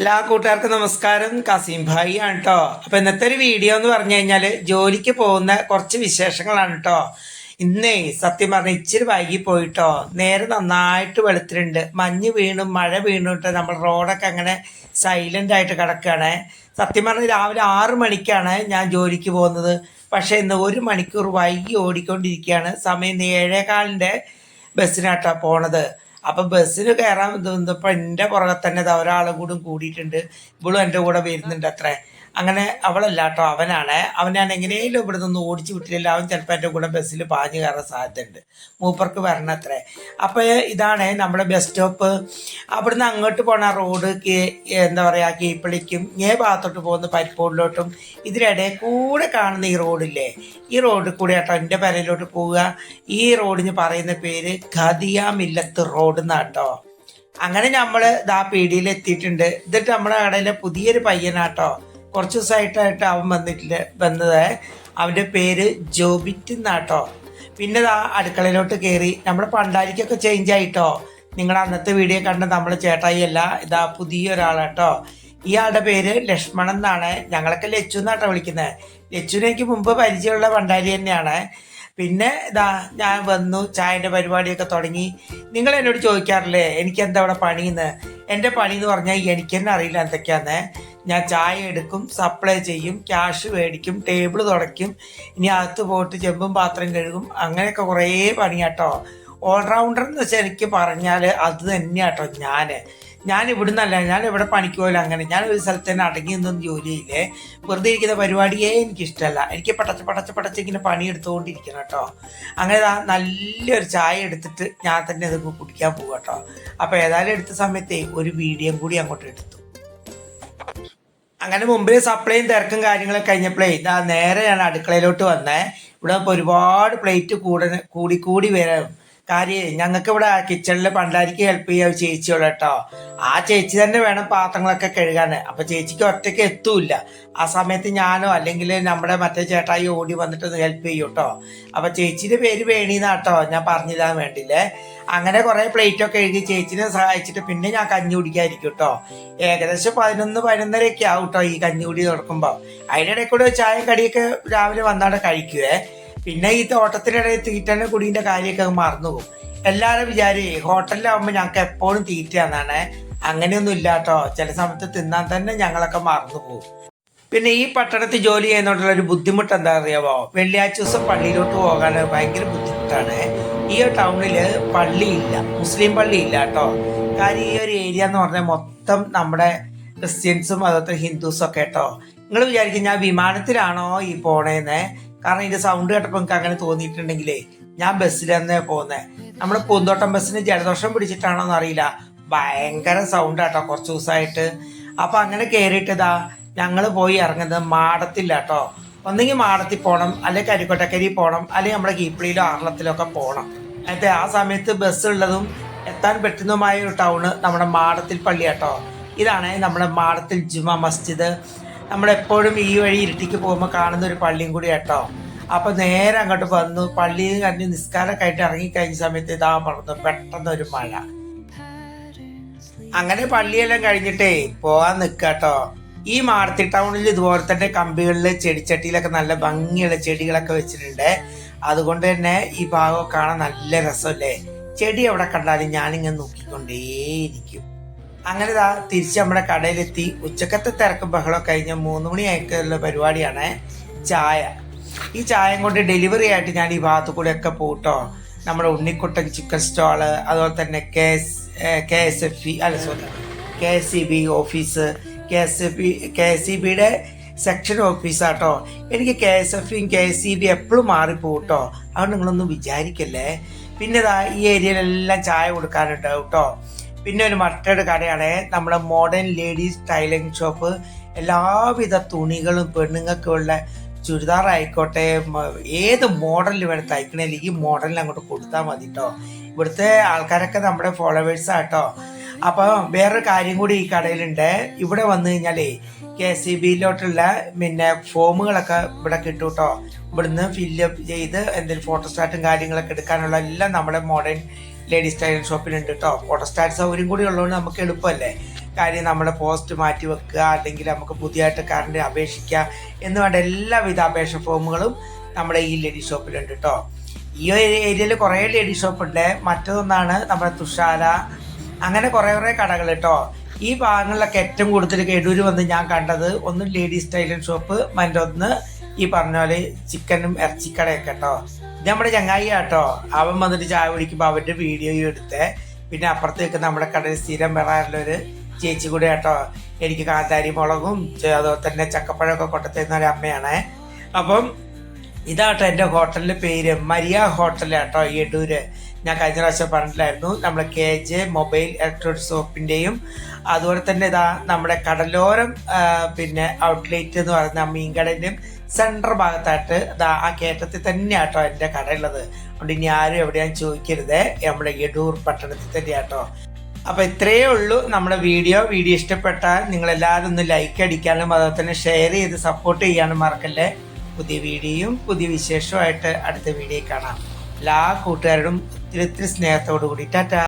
എല്ലാ കൂട്ടുകാർക്കും നമസ്കാരം. കസീം ഭായി ആണ് കേട്ടോ അപ്പൊ ഇന്നത്തെ ഒരു വീഡിയോ എന്ന് പറഞ്ഞു കഴിഞ്ഞാൽ ജോലിക്ക് പോകുന്ന കുറച്ച് വിശേഷങ്ങളാണ് കേട്ടോ ഇന്നേ സത്യം പറഞ്ഞ ഇച്ചിരി വൈകി പോയിട്ടോ നേരെ നന്നായിട്ട് വെളുത്തിട്ടുണ്ട്. മഞ്ഞ് വീണും മഴ വീണിട്ട് നമ്മൾ റോഡൊക്കെ അങ്ങനെ സൈലന്റ് ആയിട്ട് കിടക്കുകയാണ് സത്യം പറഞ്ഞ രാവിലെ ആറ് മണിക്കാണ് ഞാൻ ജോലിക്ക് പോകുന്നത്. പക്ഷേ ഇന്ന് ഒരു മണിക്കൂർ വൈകി ഓടിക്കൊണ്ടിരിക്കുകയാണ്. സമയം ഏഴേകാലിന്റെ ബസ്സിനാട്ടോ പോണത്. അപ്പൊ ബസ്സിന് കയറാൻ തോന്നുന്നപ്പോ എന്റെ പുറകെ തന്നെ ഒരാളും കൂടി കൂടിയിട്ടുണ്ട്. ഇവളും എന്റെ കൂടെ വരുന്നുണ്ട് അത്രേ. അങ്ങനെ അവളല്ല കേട്ടോ അവനാണ് അവനാണ് എങ്ങനെയും ഇവിടെ നിന്ന് ഓടിച്ചു വിട്ടില്ല അവൻ ചിലപ്പോൾ എന്റെ കൂടെ ബസ്സിൽ പാഞ്ഞു കയറാൻ സാധ്യതയുണ്ട്. മൂപ്പർക്ക് വരണത്രേ. അപ്പോൾ ഇതാണ് നമ്മുടെ ബസ് സ്റ്റോപ്പ്. അവിടുന്ന് അങ്ങോട്ട് പോണ റോഡ് എന്താ പറയുക കീപ്പിളിക്കും ഏ ഭാഗത്തോട്ട് പോകുന്ന പരിപ്പോളിലോട്ടും ഇതിനിടയിൽ കൂടെ കാണുന്ന ഈ റോഡില്ലേ? ഈ റോഡിൽ കൂടെ കേട്ടോ എന്റെ പരയിലോട്ട് പോവുക. ഈ റോഡിന് പറയുന്ന പേര് ഖദിയ മില്ലത്ത് റോഡ് എന്നാട്ടോ. അങ്ങനെ നമ്മൾ ഇതാ പീടിയിൽ എത്തിയിട്ടുണ്ട്. എന്നിട്ട് നമ്മുടെ കടയിലെ പുതിയൊരു പയ്യനാട്ടോ. കുറച്ച് ദിവസമായിട്ടായിട്ട് അവൻ വന്നിട്ടില്ല വന്നത്. അവന്റെ പേര് ജോബിറ്റ് എന്നാട്ടോ. പിന്നെ ആ അടുക്കളയിലോട്ട് കയറി നമ്മുടെ പണ്ടാരിക്കൊക്കെ ചേഞ്ച് ആയിട്ടോ. നിങ്ങൾ അന്നത്തെ വീഡിയോ കണ്ട നമ്മളെ ചേട്ടായി അല്ല ഇതാ പുതിയൊരാളാട്ടോ ഇയാളുടെ പേര് ലക്ഷ്മണൻ എന്നാണ്. ഞങ്ങളൊക്കെ ലച്ചു എന്നാട്ടോ വിളിക്കുന്നത് ലച്ചുവിനെ എനിക്ക് മുമ്പ് പരിചയമുള്ള പണ്ടാരി തന്നെയാണ്. പിന്നെ ഇതാ ഞാൻ വന്നു ചായന്റെ പരിപാടിയൊക്കെ തുടങ്ങി. നിങ്ങൾ എന്നോട് ചോദിക്കാറില്ലേ എനിക്ക് എന്താ അവിടെ പണിയെന്ന് എന്റെ പണി എന്ന് പറഞ്ഞാൽ എനിക്ക് തന്നെ അറിയില്ല എന്തൊക്കെയാന്ന്. ഞാൻ ചായ എടുക്കും സപ്ലൈ ചെയ്യും ക്യാഷ് മേടിക്കും ടേബിൾ തുടയ്ക്കും ഇനി അകത്ത് പോയിട്ട് ചെമ്പും പാത്രം കഴുകും അങ്ങനെയൊക്കെ കുറേ പണിയാട്ടോ. ഓൾറൗണ്ടർ എന്ന് വെച്ചാൽ എനിക്ക് പറഞ്ഞാൽ അത് തന്നെയാട്ടോ ഞാൻ ഞാൻ ഇവിടുന്നല്ല ഞാൻ ഇവിടെ പണിക്ക് പോലും അങ്ങനെ. ഞാൻ ഒരു സ്ഥലത്ത് തന്നെ അടങ്ങി നിന്നും ജോലിയില്ലേ. വെറുതെ ഇരിക്കുന്ന പരിപാടിയേ എനിക്കിഷ്ടമല്ല എനിക്ക് പടച്ച് പടച്ച് പടച്ച് ഇങ്ങനെ പണിയെടുത്തുകൊണ്ടിരിക്കണം കേട്ടോ അങ്ങനെ നല്ലൊരു ചായ എടുത്തിട്ട് ഞാൻ തന്നെ അത് കുടിക്കാൻ പോകും കേട്ടോ അപ്പോൾ ഏതായാലും എടുത്ത സമയത്തേ ഒരു വീഡിയോ കൂടി അങ്ങോട്ട് എടുത്തു. അങ്ങനെ മുമ്പിൽ സപ്ലൈയും തിരക്കും കാര്യങ്ങളൊക്കെ കഴിഞ്ഞപ്പോഴേ ഇതാ നേരെ ഞാൻ അടുക്കളയിലോട്ട് വന്നേ. ഇവിടെ ഒരുപാട് പ്ലേറ്റ് കൂടി കൂടി വരും കാര്യം ഞങ്ങൾക്ക് ഇവിടെ കിച്ചണിൽ പണ്ടാരിക്ക് ഹെൽപ്പ് ചെയ്യാം ചേച്ചിയോട് കേട്ടോ ആ ചേച്ചി തന്നെ വേണം പാത്രങ്ങളൊക്കെ കഴുകാൻ അപ്പൊ ചേച്ചിക്ക് ഒറ്റയ്ക്ക് എത്തൂല്ല. ആ സമയത്ത് ഞാനോ അല്ലെങ്കിൽ നമ്മുടെ മറ്റേ ചേട്ടായി ഓടി വന്നിട്ട് ഹെൽപ്പ് ചെയ്യും കേട്ടോ അപ്പൊ ചേച്ചിയുടെ പേര് വേണിന്നാട്ടോ ഞാൻ പറഞ്ഞില്ലാൻ വേണ്ടിയില്ലേ അങ്ങനെ കുറെ പ്ലേറ്റൊക്കെ എഴുതി ചേച്ചിനെ സഹായിച്ചിട്ട് പിന്നെ ഞാൻ കഞ്ഞി കുടിക്കാതിരിക്കും കേട്ടോ ഏകദേശം പതിനൊന്ന് പതിനൊന്നരയൊക്കെ ആവും കേട്ടോ ഈ കഞ്ഞി കുടി തുടക്കുമ്പോ. അതിനിടയിൽ കൂടെ ചായ കടിയൊക്കെ രാവിലെ വന്നാണ് കഴിക്കുവേ. പിന്നെ ഈ തോട്ടത്തിനിടയിൽ തീറ്റന്റെ കുടീന്റെ കാര്യമൊക്കെ മറന്നു പോകും. എല്ലാവരും വിചാരി ഹോട്ടലിലാവുമ്പോൾ ഞങ്ങൾക്ക് എപ്പോഴും തീറ്റയാന്നാണ്. അങ്ങനെയൊന്നും ഇല്ലാട്ടോ ചില സമയത്ത് തിന്നാൻ തന്നെ ഞങ്ങളൊക്കെ മറന്നു പോകും. പിന്നെ ഈ പട്ടണത്തിൽ ജോലി ചെയ്യുന്നതുകൊണ്ടുള്ള ഒരു ബുദ്ധിമുട്ട് എന്താ അറിയാമോ വെള്ളിയാഴ്ച ദിവസം പള്ളിയിലോട്ട് പോകാൻ ഭയങ്കര ബുദ്ധിമുട്ടാണ്. ഈ ടൗണിൽ പള്ളിയില്ല മുസ്ലിം പള്ളിയില്ല കേട്ടോ. കാര്യം ഈ ഒരു ഏരിയ എന്ന് പറഞ്ഞാൽ മൊത്തം നമ്മുടെ ക്രിസ്ത്യൻസും അതുപോലെ ഹിന്ദുസും ഒക്കെ കേട്ടോ. നിങ്ങൾ വിചാരിക്കും ഞാൻ വിമാനത്തിലാണോ ഈ പോണേന്ന്? കാരണം ഇതിന്റെ സൗണ്ട് കേട്ടപ്പോൾ നിങ്ങൾക്ക് അങ്ങനെ തോന്നിയിട്ടുണ്ടെങ്കിലേ ഞാൻ ബസ്സിൽ തന്നെ പോകുന്നത് നമ്മുടെ പൂന്തോട്ടം ബസ്സിന് ജലദോഷം പിടിച്ചിട്ടാണോ അറിയില്ല. ഭയങ്കര സൗണ്ട് കേട്ടോ കുറച്ച് ദിവസമായിട്ട് അപ്പൊ അങ്ങനെ കയറിയിട്ടതാ ഞങ്ങൾ പോയി ഇറങ്ങുന്നത് മാടത്തില്ല കേട്ടോ ഒന്നെങ്കിൽ മാടത്തിൽ പോകണം അല്ലെങ്കിൽ കരിക്കോട്ടക്കരി പോകണം അല്ലെങ്കിൽ നമ്മുടെ കീപ്പിളിയിലോ ആറളത്തിലോ ഒക്കെ പോകണം എന്നിട്ട് ആ സമയത്ത് ബസ് ഉള്ളതും എത്താൻ പറ്റുന്നതുമായ ഒരു ടൗണ് നമ്മുടെ മാടത്തിൽ പള്ളി കേട്ടോ ഇതാണ് നമ്മുടെ മാടത്തിൽ ജുമാ മസ്ജിദ്. നമ്മളെപ്പോഴും ഈ വഴി ഇരുട്ടിക്ക് പോകുമ്പോൾ കാണുന്ന ഒരു പള്ളിയും കൂടി കേട്ടോ അപ്പൊ നേരെ അങ്ങോട്ട് വന്നു. പള്ളിയിൽ കഴിഞ്ഞ് നിസ്കാരമൊക്കെ ആയിട്ട് ഇറങ്ങിക്കഴിഞ്ഞ സമയത്ത് ഇതാ പറഞ്ഞു പെട്ടെന്ന് ഒരു മഴ. അങ്ങനെ പള്ളിയെല്ലാം കഴിഞ്ഞിട്ടേ പോകാൻ നിൽക്കാട്ടോ ഈ മാർത്തി ടൗണിൽ ഇതുപോലെ തന്നെ കമ്പികളിൽ ചെടിച്ചട്ടിയിലൊക്കെ നല്ല ഭംഗിയുള്ള ചെടികളൊക്കെ വെച്ചിട്ടുണ്ട്. അതുകൊണ്ട് തന്നെ ഈ ഭാഗം കാണാൻ നല്ല രസമല്ലേ? ചെടി എവിടെ കണ്ടാലും ഞാനിങ്ങനെ നോക്കിക്കൊണ്ടേയിരിക്കും. അങ്ങനെ ഇതാ തിരിച്ച് നമ്മുടെ കടയിലെത്തി. ഉച്ചക്കത്തെ തിരക്കും ബഹളം കഴിഞ്ഞ മൂന്ന് മണിയായിട്ടുള്ള പരിപാടിയാണ് ചായ. ഈ ചായം കൊണ്ട് ഡെലിവറി ആയിട്ട് ഞാൻ ഈ ഭാഗത്തു കൂടെ ഒക്കെ പോട്ടോ നമ്മുടെ ഉണ്ണിക്കുട്ടൻ ചിക്കൻ സ്റ്റാൾ അതുപോലെ തന്നെ K S K S F E അല്ല sorry K S C B office K S F E K S C ബിയുടെ സെക്ഷൻ ഓഫീസാട്ടോ എനിക്ക് K S F K S C B എപ്പോഴും മാറിപ്പോട്ടോ അതുകൊണ്ട് നിങ്ങളൊന്നും വിചാരിക്കല്ലേ? പിന്നെ ഈ ഏരിയയിലെല്ലാം ചായ കൊടുക്കാനുണ്ടാവും കേട്ടോ പിന്നെ ഒരു മറ്റൊരു കടയാണ് നമ്മുടെ മോഡേൺ ലേഡീസ് സ്റ്റൈലിംഗ് ഷോപ്പ് എല്ലാവിധ തുണികളും പെണ്ണുങ്ങൾക്കുള്ള ചുരിദാർ ആയിക്കോട്ടെ ഏത് മോഡലിൽ വേണം തയ്ക്കണേലും ഈ മോഡലിൽ അങ്ങോട്ട് കൊടുത്താൽ മതി കേട്ടോ ഇവിടുത്തെ ആൾക്കാരൊക്കെ നമ്മുടെ ഫോളോവേഴ്സ് ആട്ടോ. അപ്പോൾ വേറൊരു കാര്യം കൂടി ഈ കടയിലുണ്ട്. ഇവിടെ വന്നു കഴിഞ്ഞാലേ കെ സി ബിയിലോട്ടുള്ള പിന്നെ ഫോമുകളൊക്കെ ഇവിടെ കിട്ടും കേട്ടോ ഇവിടുന്ന് ഫില്ലപ്പ് ചെയ്ത് എന്തെങ്കിലും ഫോട്ടോസ്റ്റാറ്റും കാര്യങ്ങളൊക്കെ എടുക്കാനുള്ള എല്ലാം നമ്മുടെ മോഡേൺ ലേഡീസ് ടൈലർ ഷോപ്പിലുണ്ട് കേട്ടോ ഫോട്ടോസ്റ്റാറ്റ് സൗകര്യം കൂടി ഉള്ളതുകൊണ്ട് നമുക്ക് എളുപ്പമല്ലേ? കാര്യം നമ്മുടെ പോസ്റ്റ് മാറ്റി വെക്കുക അല്ലെങ്കിൽ നമുക്ക് പുതിയതായിട്ട് കറണ്ട് അപേക്ഷിക്കുക എന്ന് വേണ്ട എല്ലാവിധ അപേക്ഷ ഫോമുകളും നമ്മുടെ ഈ ലേഡീസ് ഷോപ്പിലുണ്ട് കേട്ടോ ഈ ഏരിയയിൽ കുറേ ലേഡീസ് ഷോപ്പ് ഉണ്ട്. മറ്റൊന്നാണ് നമ്മുടെ തുഷാര. അങ്ങനെ കുറേ കുറേ കടകൾ കേട്ടോ ഈ ഭാഗങ്ങളിലൊക്കെ ഏറ്റവും കൂടുതൽ കെടൂര് വന്ന് ഞാൻ കണ്ടത് ഒന്ന് ലേഡീസ് ടൈലർ ഷോപ്പ് മറ്റൊന്ന് ഈ പറഞ്ഞ പോലെ ചിക്കനും ഇറച്ചിക്കടയൊക്കെ കേട്ടോ നമ്മുടെ ചങ്ങായി കേട്ടോ അവൻ വന്നിട്ട് ചായ കുടിക്കുമ്പോൾ അവന്റെ വീഡിയോയും എടുത്ത്. പിന്നെ അപ്പുറത്തേക്ക് നമ്മുടെ കടയിൽ സ്ഥിരം വരാറുള്ളൊരു ചേച്ചി കൂടെ കേട്ടോ എനിക്ക് കാന്താരി മുളകും അതുപോലെ തന്നെ ചക്കപ്പഴമൊക്കെ കൊണ്ടുത്തരുന്ന ഒരു അമ്മയാണേ. അപ്പം ഇതാട്ടോ എന്റെ ഹോട്ടലിന്റെ പേര്. മരിയ ഹോട്ടൽ കേട്ടോ എടൂര്. ഞാൻ കഴിഞ്ഞ പ്രാവശ്യം പറഞ്ഞിട്ടില്ലായിരുന്നു. നമ്മുടെ കെ ജെ മൊബൈൽ ഇലക്ട്രോണിക് ഷോപ്പിന്റെയും അതുപോലെ തന്നെ ഇതാ നമ്മുടെ കടലോരം പിന്നെ ഔട്ട്ലെറ്റ് എന്ന് പറയുന്ന ആ മീൻകടന്റെയും സെൻട്രൽ ഭാഗത്തായിട്ട് ഇതാ ആ കയറ്റത്തിൽ തന്നെയാട്ടോ എന്റെ കടയുള്ളത്. അതുകൊണ്ട് ഇനി ആരും എവിടെയാന്ന് ചോദിക്കരുത്. നമ്മുടെ എടൂർ പട്ടണത്തിൽ തന്നെയാട്ടോ. അപ്പൊ ഇത്രയേ ഉള്ളൂ നമ്മുടെ വീഡിയോ. വീഡിയോ ഇഷ്ടപ്പെട്ടാൽ നിങ്ങൾ എല്ലാവരും ഒന്ന് ലൈക്ക് അടിക്കാനും അതുപോലെ തന്നെ ഷെയർ ചെയ്ത് സപ്പോർട്ട് ചെയ്യാനും മറക്കല്ലേ. പുതിയ വീഡിയോയും പുതിയ വിശേഷവുമായിട്ട് അടുത്ത വീഡിയോ കാണാം. എല്ലാ കൂട്ടുകാരോടും ഒത്തിരി ഒത്തിരി സ്നേഹത്തോടു കൂടി ടാറ്റാ.